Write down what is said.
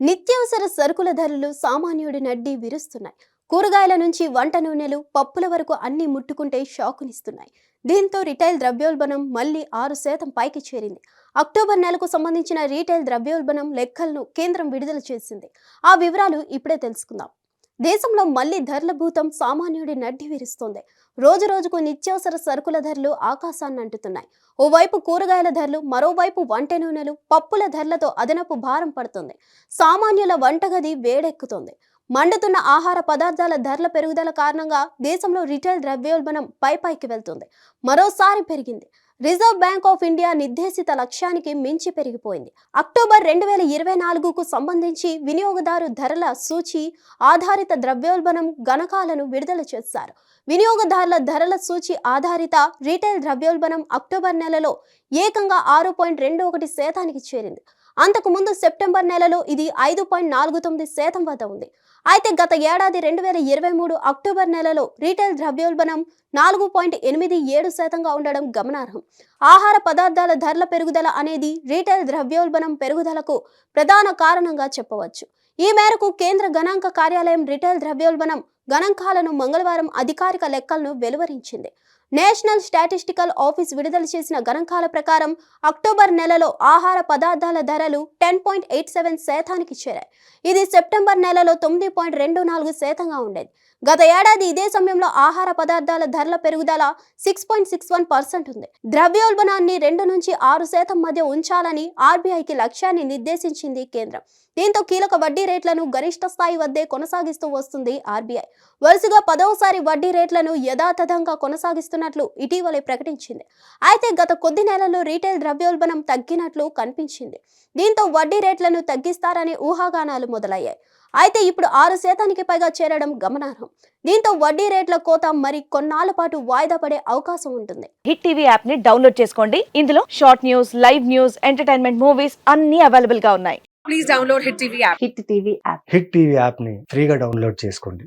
నిత్యావసర సరుకుల ధరలు సామాన్యుడి నడ్డి విరుస్తున్నాయి. కూరగాయల నుంచి వంట నూనెలు పప్పుల వరకు అన్ని ముట్టుకుంటే షాకునిస్తున్నాయి. దీంతో రిటైల్ ద్రవ్యోల్బణం మళ్ళీ ఆరు శాతం పైకి చేరింది. అక్టోబర్ నెలకు సంబంధించిన రీటైల్ ద్రవ్యోల్బణం లెక్కలను కేంద్రం విడుదల చేసింది. ఆ వివరాలు ఇప్పుడే తెలుసుకుందాం. దేశంలో మళ్ళీ ధరల భూతం సామాన్యుడి నడ్డి విరుస్తోంది. రోజు రోజుకు నిత్యావసర సరుకుల ధరలు ఆకాశాన్ని అంటుతున్నాయి. ఓవైపు కూరగాయల ధరలు మరోవైపు వంట నూనెలు పప్పుల ధరలతో అదనపు భారం పడుతుంది. సామాన్యుల వంటగది వేడెక్కుతోంది. మండుతున్న ఆహార పదార్థాల ధరల పెరుగుదల కారణంగా దేశంలో రిటైల్ ద్రవ్యోల్బణం పైపైకి వెళ్తుంది. మరోసారి పెరిగింది. రిజర్వ్ బ్యాంక్ ఆఫ్ ఇండియా నిర్దేశిత లక్ష్యానికి మించి పెరిగిపోయింది. అక్టోబర్ రెండు వేల ఇరవై నాలుగుకు సంబంధించి వినియోగదారు ధరల సూచి ఆధారిత ద్రవ్యోల్బణం గణకాలను విడుదల చేశారు. వినియోగదారుల ధరల సూచి ఆధారిత రీటైల్ ద్రవ్యోల్బణం అక్టోబర్ నెలలో ఏకంగా ఆరు పాయింట్ రెండు ఒకటి శాతానికి చేరింది. అంతకు ముందు సెప్టెంబర్ నెలలో ఇది ఐదు పాయింట్ నాలుగు తొమ్మిది శాతం వద్ద ఉంది. అయితే గత ఏడాది రెండు వేల ఇరవై మూడు అక్టోబర్ నెలలో రీటైల్ ద్రవ్యోల్బణం నాలుగు పాయింట్ ఎనిమిది ఏడు శాతంగా ఉండడం గమనార్హం. ఆహార పదార్థాల ధరల పెరుగుదల అనేది రీటైల్ ద్రవ్యోల్బణం పెరుగుదలకు ప్రధాన కారణంగా చెప్పవచ్చు. ఈ మేరకు కేంద్ర గణాంక కార్యాలయం రిటైల్ ద్రవ్యోల్బణం గణాంకాలను మంగళవారం అధికారిక లెక్కలను వెలువరించింది. నేషనల్ స్టాటిస్టికల్ ఆఫీస్ విడుదల చేసిన గణాంకాల ప్రకారం అక్టోబర్ నెలలో ఆహార పదార్థాల ధరలు టెన్ పాయింట్ ఎయిట్ సెవెన్ శాతానికి చేరాయి. ఇది సెప్టెంబర్ నెలలో తొమ్మిది పాయింట్ రెండు నాలుగు శాతంగా ఉండేది. గత ఏడాది ఇదే సమయంలో ఆహార పదార్థాల ధరల పెరుగుదల six point six one percent ఉంది. ద్రవ్యోల్బణాన్ని రెండు నుంచి ఆరు శాతం మధ్య ఉంచాలని ఆర్బీఐకి లక్ష్యాన్ని నిర్దేశించింది కేంద్రం. దీంతో కీలక వడ్డీ రేట్లను గరిష్ట స్థాయి వద్దే కొనసాగిస్తూ వస్తుంది ఆర్బీఐ. వరుసగా పదవసారి వడ్డీ రేట్లను యథాతథంగా కొనసాగిస్తున్నట్లు ఇటీవలే ప్రకటించింది. అయితే గత కొద్ది నెలల్లో రీటైల్ ద్రవ్యోల్బణం తగ్గినట్లు కనిపించింది. దీంతో వడ్డీ రేట్లను తగ్గిస్తారనే ఊహాగానాలు మొదలయ్యాయి. అయితే ఇప్పుడు ఆరు శాతానికి పైగా చేరడం గమనార్హం. దీంతో వడ్డీ రేట్ల కోత మరి కొన్నాళ్ళ పాటు వాయిదా పడే అవకాశం ఉంటుంది. హిట్ టీవీ యాప్ని డౌన్లోడ్ చేసుకోండి. ఇందులో short news live news entertainment movies అన్ని అవైలబుల్గా ఉన్నాయి. Please download Hit TV app. Hit TV app Hit TV యాప్ని ఫ్రీగా డౌన్లోడ్ చేసుకోండి.